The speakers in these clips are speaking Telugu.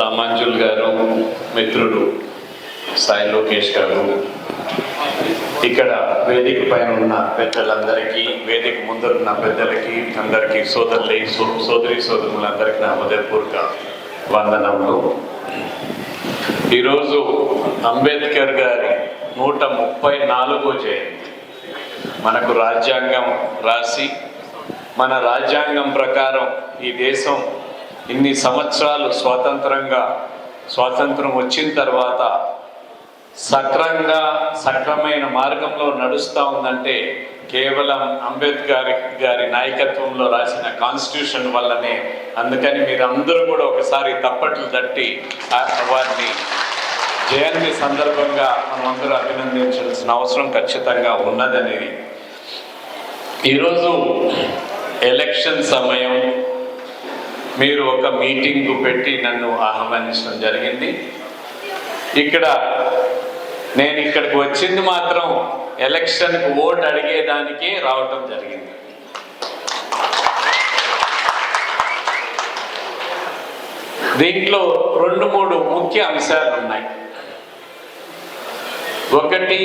రామాంజుల్ గారు మిత్రుడు సాయి లోకేష్ గారు. ఇక్కడ వేదిక పైన ఉన్న పెద్దలందరికీ వేదిక ముందరున్న పెద్దలకి అందరికీ సోదరులై సో- సోదరి సోదరులందరికీ నా హృదయపూర్వక వందనములు. ఈరోజు అంబేద్కర్ గారి నూట ముప్పై నాలుగో జయంతి. మనకు రాజ్యాంగం రాసి మన రాజ్యాంగం ప్రకారం ఈ దేశం ఇన్ని సంవత్సరాలు స్వాతంత్రంగా స్వాతంత్రం వచ్చిన తర్వాత సక్రంగా సక్రమైన మార్గంలో నడుస్తూ ఉందంటే కేవలం అంబేద్కర్ గారి నాయకత్వంలో రాసిన కాన్స్టిట్యూషన్ వల్లనే. అందుకని మీరు అందరూ కూడా ఒకసారి తప్పట్లు తట్టి వారిని జయంతి సందర్భంగా మనం అందరూ అభినందించాల్సిన అవసరం ఖచ్చితంగా ఉన్నదనేది. ఈరోజు ఎలక్షన్ సమయం మీరు ఒక మీటింగ్ పెట్టి నన్ను ఆహ్వానించడం జరిగింది. ఇక్కడ నేను ఇక్కడికి వచ్చింది మాత్రం ఎలక్షన్కి ఓట్ అడిగేదానికే రావటం జరిగింది. దీంట్లో రెండు మూడు ముఖ్య అంశాలు ఉన్నాయి. ఒకటి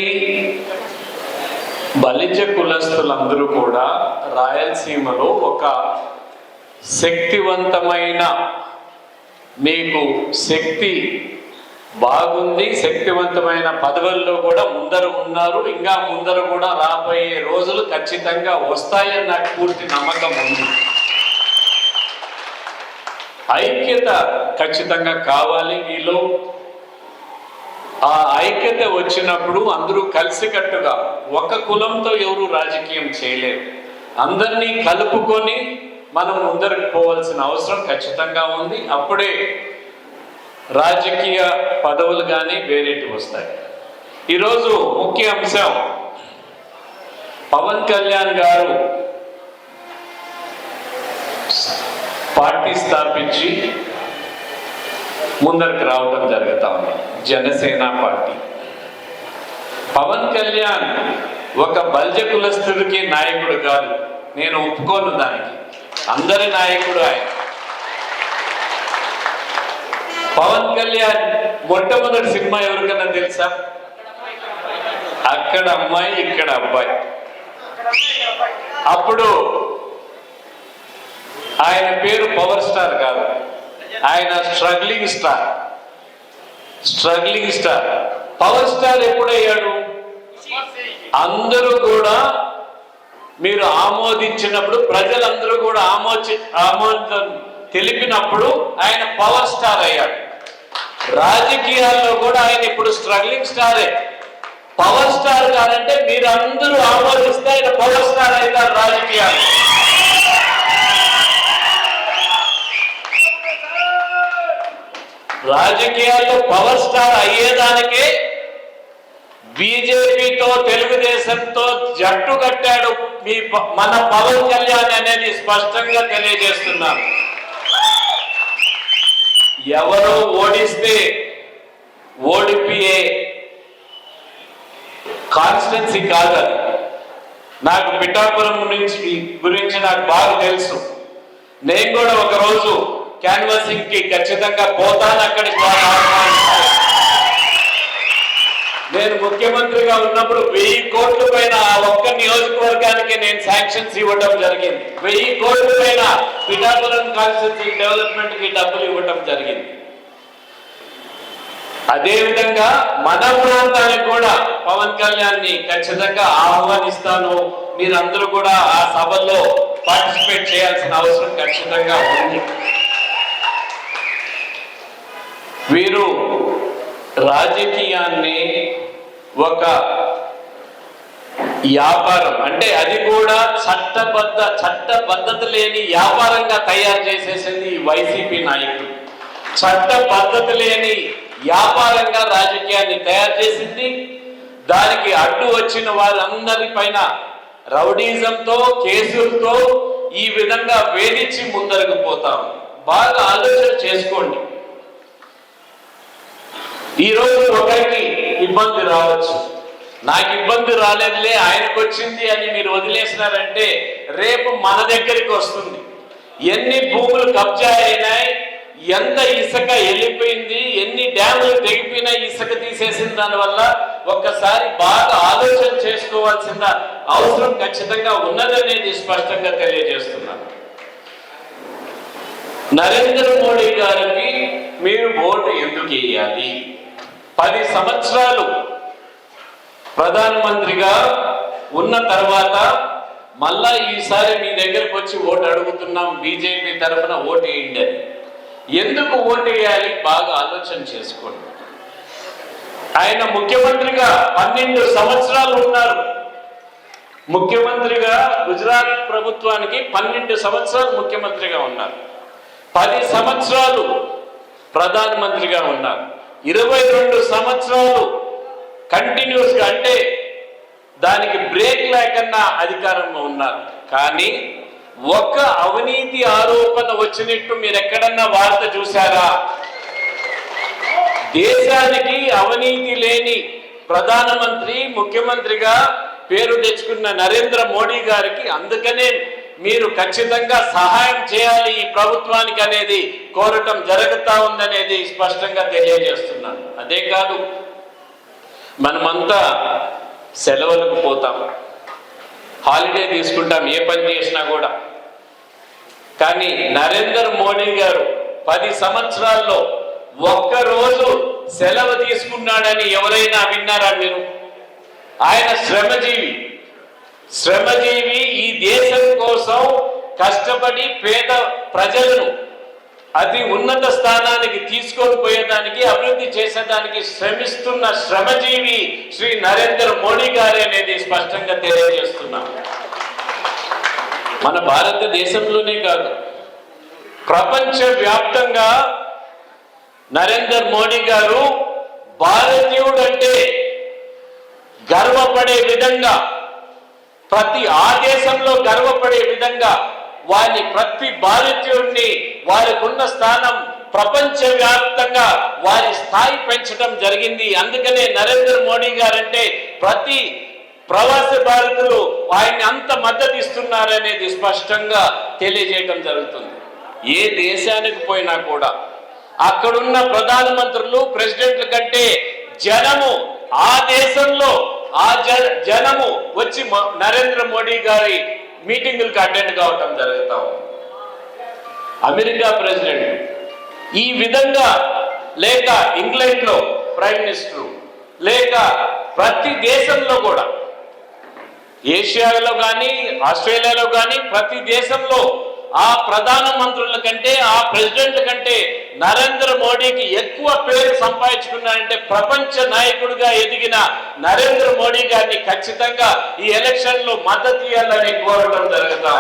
బలిజ కులస్తులందరూ కూడా రాయలసీమలో ఒక శక్తివంతమైన మీకు శక్తి బాగుంది. శక్తివంతమైన పదవుల్లో కూడా ముందర ఉన్నారు. ఇంకా ముందర కూడా రాబోయే రోజులు ఖచ్చితంగా వస్తాయని నాకు పూర్తి నమ్మకం ఉంది. ఐక్యత ఖచ్చితంగా కావాలి మీలో. ఆ ఐక్యత వచ్చినప్పుడు అందరూ కలిసికట్టుగా ఒక కులంతో ఎవరు రాజకీయం చేయలేరు. అందరినీ కలుపుకొని మనం ముందరకు పోవాల్సిన అవసరం ఖచ్చితంగా ఉంది. అప్పుడే రాజకీయ పదవులు కానీ వేరేటి వస్తాయి. ఈరోజు ముఖ్య అంశం పవన్ కళ్యాణ్ గారు పార్టీ స్థాపించి ముందరికి రావడం జరుగుతా ఉంది. జనసేన పార్టీ. పవన్ కళ్యాణ్ ఒక బల్జ కులస్తుడికి నాయకుడు కాదు. నేను ఒప్పుకోను దానికి. అందరి నాయకుడు ఆయన. పవన్ కళ్యాణ్ మొట్టమొదటి సినిమా ఎవరికన్నా తెలుసా? అక్కడ అమ్మాయి ఇక్కడ అబ్బాయి. అప్పుడు ఆయన పేరు పవర్ స్టార్ కాదు. ఆయన struggling star. Struggling star. Power star ఎప్పుడయ్యాడు? అందరూ కూడా మీరు ఆమోదించినప్పుడు ప్రజలందరూ కూడా ఆమోచి ఆమోదం తెలిపినప్పుడు ఆయన పవర్ స్టార్ అయ్యాడు. రాజకీయాల్లో కూడా ఆయన ఇప్పుడు స్ట్రగ్లింగ్ స్టారే పవర్ స్టార్ కాదంటే మీరు అందరూ ఆమోదిస్తే ఆయన పవర్ స్టార్ అవుతారు రాజకీయాలు. రాజకీయాల్లో పవర్ స్టార్ అయ్యేదానికే బీజేపీతో తెలుగుదేశంతో జట్టు కట్టాడు మీ మన పవన్ కళ్యాణ్ అనేది స్పష్టంగా తెలియజేస్తున్నాను. ఎవరు ఓడిస్తే ఓడిపియే కాన్స్టిట్యున్సీ కాదు అది. నాకు పిఠాపురం గురించి గురించి నాకు బాగా తెలుసు. నేను కూడా ఒకరోజు క్యాన్వాసింగ్కి క్యాన్వాసింగ్కి ఖచ్చితంగా పోతాను అక్కడికి నేను ముఖ్యమంత్రిగా ఉన్నప్పుడు వెయ్యి కోట్ల పైన ఒక్క నియోజకవర్గానికి నేను శాంక్షన్స్ ఇవ్వడం జరిగింది. వెయ్యి కోట్ల పైన పిఠాపురం కాన్స్టిట్యూన్సీ డెవలప్మెంట్కి డబ్బులు ఇవ్వడం జరిగింది. అదే విధంగా మన ప్రాంతానికి కూడా పవన్ కళ్యాణ్ని ఖచ్చితంగా ఆహ్వానిస్తాను. మీరందరూ కూడా ఆ సభలో పార్టిసిపేట్ చేయాల్సిన అవసరం ఖచ్చితంగా ఉంది. వీరు రాజకీయాన్ని ఒక వ్యాపారం. అంటే అది కూడా చట్టబద్ధ చట్టబద్ధత లేని వ్యాపారంగా తయారు చేసేసింది వైసీపీ నాయకులు చట్ట పద్ధతి లేని వ్యాపారంగా రాజకీయాన్ని తయారు చేసింది. దానికి అడ్డు వచ్చిన వాళ్ళందరి పైన రౌడీజంతో కేసులతో ఈ విధంగా వేధించి ముందరకు పోతాం. బాగా ఆలోచన చేసుకోండి. ఈ రోజు ఒకరికి ఇబ్బంది రావచ్చు. నాకు ఇబ్బంది రాలేదులే ఆయనకు వచ్చింది అని మీరు వదిలేసినారంటే రేపు మన దగ్గరికి వస్తుంది. ఎన్ని భూములు కబ్జా అయినాయి ఎంత ఇసుక వెళ్ళిపోయింది ఎన్ని డ్యాములు తెగిపోయినా ఇసుక తీసేసిన దానివల్ల ఒక్కసారి బాగా ఆలోచన చేసుకోవాల్సిన అవసరం ఖచ్చితంగా ఉన్నదనేది స్పష్టంగా తెలియజేస్తున్నాను. నరేంద్ర మోడీ గారికి మీరు ఓటు ఎందుకు వేయాలి? పది సంవత్సరాలు ప్రధానమంత్రిగా ఉన్న తర్వాత మళ్ళా ఈసారి మీ దగ్గరకు వచ్చి ఓటు అడుగుతున్నాం బీజేపీ తరఫున ఓటు వేయండి అని. ఎందుకు ఓటు వేయాలి? బాగా ఆలోచన చేసుకోండి. ఆయన ముఖ్యమంత్రిగా పన్నెండు సంవత్సరాలు ఉన్నారు. ముఖ్యమంత్రిగా గుజరాత్ ప్రభుత్వానికి పన్నెండు సంవత్సరాలు ముఖ్యమంత్రిగా ఉన్నారు. పది సంవత్సరాలు ప్రధానమంత్రిగా ఉన్నారు. ఇరవై రెండు సంవత్సరాలు కంటిన్యూస్గా అంటే దానికి బ్రేక్ లేకన్నా అధికారంలో ఉన్నారు. కానీ ఒక అవినీతి ఆరోపణ వచ్చినట్టు మీరు ఎక్కడన్నా వార్త చూసారా దేశానికి అవినీతి లేని ప్రధానమంత్రి ముఖ్యమంత్రిగా పేరు తెచ్చుకున్న నరేంద్ర మోడీ గారికి అందుకనే మీరు ఖచ్చితంగా సహాయం చేయాలి ఈ ప్రభుత్వానికి అనేది కోరటం జరుగుతా ఉందనేది స్పష్టంగా తెలియజేస్తున్నాను. అదే కాదు మనమంతా సెలవులకు పోతాం. హాలిడే తీసుకుంటాం ఏ పని చేసినా కూడా. కానీ నరేంద్ర మోడీ గారు పది సంవత్సరాల్లో ఒక్కరోజు సెలవు తీసుకున్నాడని ఎవరైనా విన్నారా మీరు? ఆయన శ్రమజీవి. శ్రమజీవి ఈ దేశం కోసం కష్టపడి పేద ప్రజలను అతి ఉన్నత స్థానానికి తీసుకొని పోయేదానికి అభివృద్ధి చేసేదానికి శ్రమిస్తున్న శ్రమజీవి శ్రీ నరేంద్ర మోడీ గారు అనేది స్పష్టంగా తెలియజేస్తున్నాం. మన భారతదేశంలోనే కాదు ప్రపంచ వ్యాప్తంగా నరేంద్ర మోడీ గారు భారతీయుడంటే గర్వపడే విధంగా ప్రతి ఆ దేశంలో గర్వపడే విధంగా వారి ప్రతి భారతీయుడిని వారికున్న స్థానం ప్రపంచవ్యాప్తంగా వారి స్థాయి పెంచడం జరిగింది. అందుకనే నరేంద్ర మోడీ గారంటే ప్రతి ప్రవాస భారతులు ఆయన్ని అంత మద్దతు ఇస్తున్నారనేది స్పష్టంగా తెలియజేయటం జరుగుతుంది. ఏ దేశానికి పోయినా కూడా అక్కడున్న ప్రధానమంత్రులు ప్రెసిడెంట్ల కంటే జనము ఆ దేశంలో ఆ జ జనము వచ్చి మ- నరేంద్ర మోడీ గారి మీటింగులకు అటెండ్ కావటం జరుగుతా అమెరికా ప్రెసిడెంట్. ఈ విధంగా లేక ఇంగ్లాండ్లో ప్రైమ్ మినిస్టర్ లేక ప్రతి దేశంలో కూడా ఏషియాలో కానీ ఆస్ట్రేలియాలో కానీ ప్రతి దేశంలో ఆ ప్రధాన మంత్రుల కంటే ఆ ప్రెసిడెంట్ కంటే నరేంద్ర మోడీకి ఎక్కువ పేరు సంపాదించుకున్నారంటే ప్రపంచ నాయకుడిగా ఎదిగిన నరేంద్ర మోడీ గారిని ఖచ్చితంగా ఈ ఎలక్షన్లో మద్దతు ఇవ్వాలని కోరడం జరుగుతా